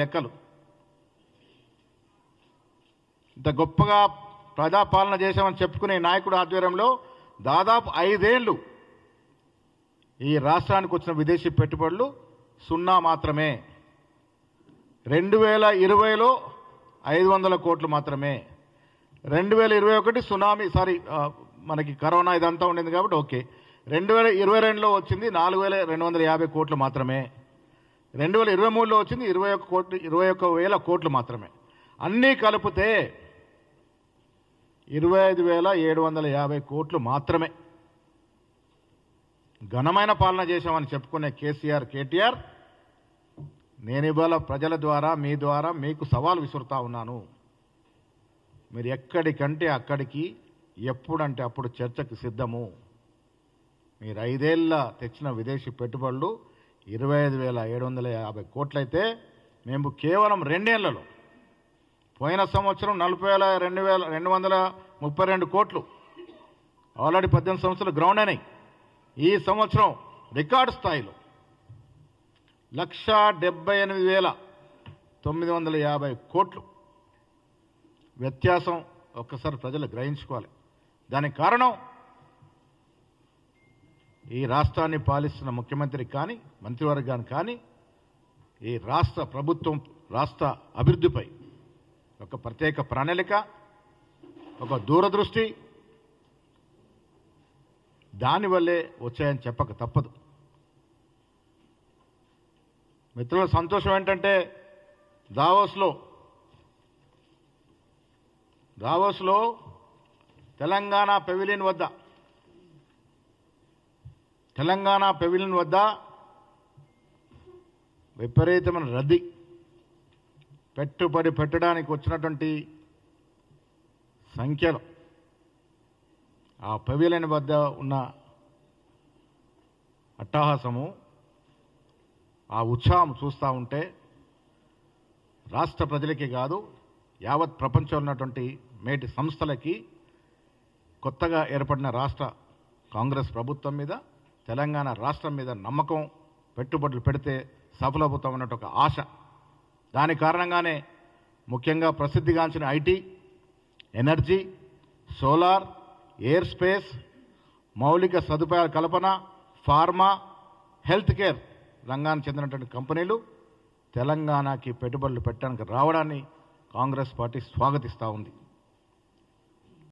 లెక్కలు. ఇంత గొప్పగా ప్రజాపాలన చేశామని చెప్పుకునే నాయకుడు ఆధ్వర్యంలో దాదాపు ఐదేళ్ళు ఈ రాష్ట్రానికి వచ్చిన విదేశీ పెట్టుబడులు సున్నా మాత్రమే. రెండు వేల ఇరవైలో ఐదు వందల కోట్లు మాత్రమే. రెండు వేల ఇరవై ఒకటి సునామీ సారీ మనకి కరోనా ఇదంతా ఉండింది కాబట్టి ఓకే. రెండు వేల ఇరవై రెండులో వచ్చింది నాలుగు వేల రెండు వందల యాభై కోట్లు మాత్రమే. రెండు వేల ఇరవై మూడులో వచ్చింది ఇరవై ఒక్క కోట్లు ఇరవై ఒక్క వేల కోట్లు మాత్రమే. అన్నీ కలిపితే ఇరవై ఐదు వేల ఏడు వందల యాభై కోట్లు మాత్రమే. ఘనమైన పాలన చేశామని చెప్పుకునే కేసీఆర్ కేటీఆర్ నేను ఇవాళ ప్రజల ద్వారా మీ ద్వారా మీకు సవాల్ విసురుతా ఉన్నాను. మీరు ఎక్కడికంటే అక్కడికి ఎప్పుడంటే అప్పుడు చర్చకు సిద్ధము. మీరు ఐదేళ్ళ తెచ్చిన విదేశీ పెట్టుబడులు ఇరవై ఐదు వేల ఏడు వందల యాభై కోట్లయితే మేము కేవలం రెండేళ్ళలో పోయిన సంవత్సరం నలభై వేల రెండు వేల రెండు వందల ముప్పై రెండు కోట్లు. ఆల్రెడీ పద్దెనిమిది సంవత్సరాలు గ్రౌండ్ అయినాయి. ఈ సంవత్సరం రికార్డు స్థాయిలో లక్ష డెబ్బై ఎనిమిది వేల తొమ్మిది వందల యాభై కోట్లు. వ్యత్యాసం ఒక్కసారి ప్రజలు గ్రహించుకోవాలి. దానికి కారణం ఈ రాష్ట్రాన్ని పాలిస్తున్న ముఖ్యమంత్రి కానీ మంత్రివర్గాన్ని కానీ ఈ రాష్ట్ర ప్రభుత్వం రాష్ట్ర అభివృద్ధిపై ఒక ప్రత్యేక ప్రణాళిక ఒక దూరదృష్టి దానివల్లే వచ్చాయని చెప్పక తప్పదు. మిత్రుల సంతోషం ఏంటంటే దావోస్లో దావోస్లో తెలంగాణ పెవిలియన్ వద్ద తెలంగాణ పెవిలియన్ వద్ద విపరీతమైన రద్దీ. పెట్టుబడి పెట్టడానికి వచ్చినటువంటి సంఖ్యలు ఆ పెవిలియన్ వద్ద ఉన్న అట్టహాసము ఆ ఉత్సాహం చూస్తూ ఉంటే రాష్ట్ర ప్రజలకి కాదు యావత్ ప్రపంచంలో ఉన్నటువంటి మేటి సంస్థలకి కొత్తగా ఏర్పడిన రాష్ట్ర కాంగ్రెస్ ప్రభుత్వం మీద తెలంగాణ రాష్ట్రం మీద నమ్మకం పెట్టుబడులు పెడితే సఫలమవుతామన్నట్టు ఒక ఆశ. దాని కారణంగానే ముఖ్యంగా ప్రసిద్ధిగాంచిన IT energy solar air space మౌలిక సదుపాయాల కల్పన ఫార్మా హెల్త్ కేర్ రంగానికి చెందినటువంటి కంపెనీలు తెలంగాణకి పెట్టుబడులు పెట్టడానికి రావడాన్ని కాంగ్రెస్ పార్టీ స్వాగతిస్తూ ఉంది.